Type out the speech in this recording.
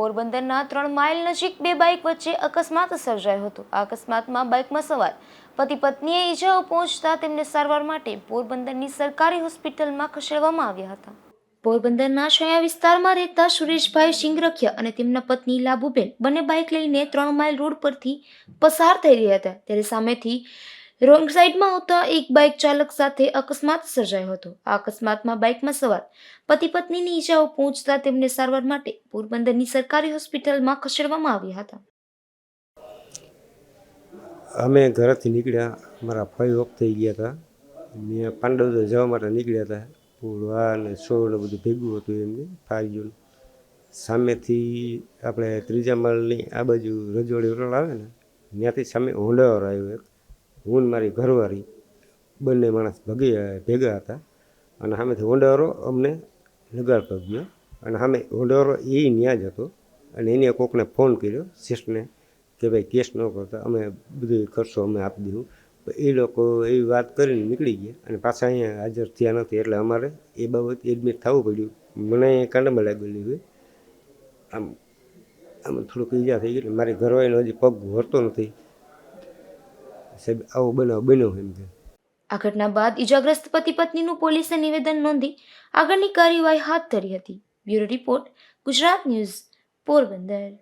પોરબંદરના ત્રણ માઇલ નજીક બે બાઇક વચ્ચે અકસ્માત સર્જાયો હતો. આ અકસ્માતમાં બાઇકમાં સવાર પતિ પત્નીએ ઈજાઓ પહોંચતા તેમને સારવાર માટે પોરબંદરની સરકારી હોસ્પિટલમાં ખસેડવામાં આવ્યા હતા. પોરબંદરના છયા વિસ્તારમાં રહેતા સુરેશભાઈ સિંગરખિયા અને તેમના પત્ની લાભુબેન બંને બાઇક લઈને ત્રણ માઇલ રોડ પરથી પસાર થઈ રહ્યા હતા. ત્યારે સામેથી રોંગ સાઈડમાં આવતા એક બાઇક ચાલક સાથે અકસ્માત સર્જાયો હતો. આ અકસ્માતમાં બાઇકમાં સવાર પતિ પત્નીની ઈજાઓ પહોંચતા તેમને સારવાર માટે પોરબંદરની સરકારી હોસ્પિટલમાં ખસેડવામાં આવ્યા હતા. અમે ઘરેથી નીકળ્યા. મારા ફઈ ઓફ થઈ ગયા હતા. મેં પાંડવદર જવા માટે નીકળ્યા હતા. પૂળવા અને સોળ બધું ભેગું હતું એમને ફાર્યું સામેથી આપણે ત્રીજા માળની આ બાજુ રજવાડી રોડ આવે ને, ત્યાંથી સામે હોંડાવર આવ્યો એક. હું મારી ઘરવાળી બંને માણસ ભગી ભેગા હતા. અને સામેથી હોંડાવરો અમને લગાડતો ગયો. અને સામે હોંડાવરો એ ત્યાં જ હતો. અને એને કોકને ફોન કર્યો શેઠને કે ભાઈ કેસ ન કરતા, અમે બધું ખર્ચો અમે આપી દીધું. એ લોકો એવી વાત કરીને નીકળી ગયા. અને પાછા અહીંયા હાજર થયા નથી. એટલે અમારે એ બાબત એડમિટ થવું પડ્યું. મને અહીંયા કાંડામાં લાગેલી હોય. આમ આમ થોડુંક ઈજા થઈ ગઈ. મારી ઘરવાળીનો હજી પગ વળતો નથી. આવો બનાવ બન્યો એમ કે. આ ઘટના બાદ ઈજાગ્રસ્ત પતિ પત્નીનું પોલીસે નિવેદન નોંધી આગળની કાર્યવાહી હાથ ધરી હતી. Bureau report, Gujarat news, Porbandar.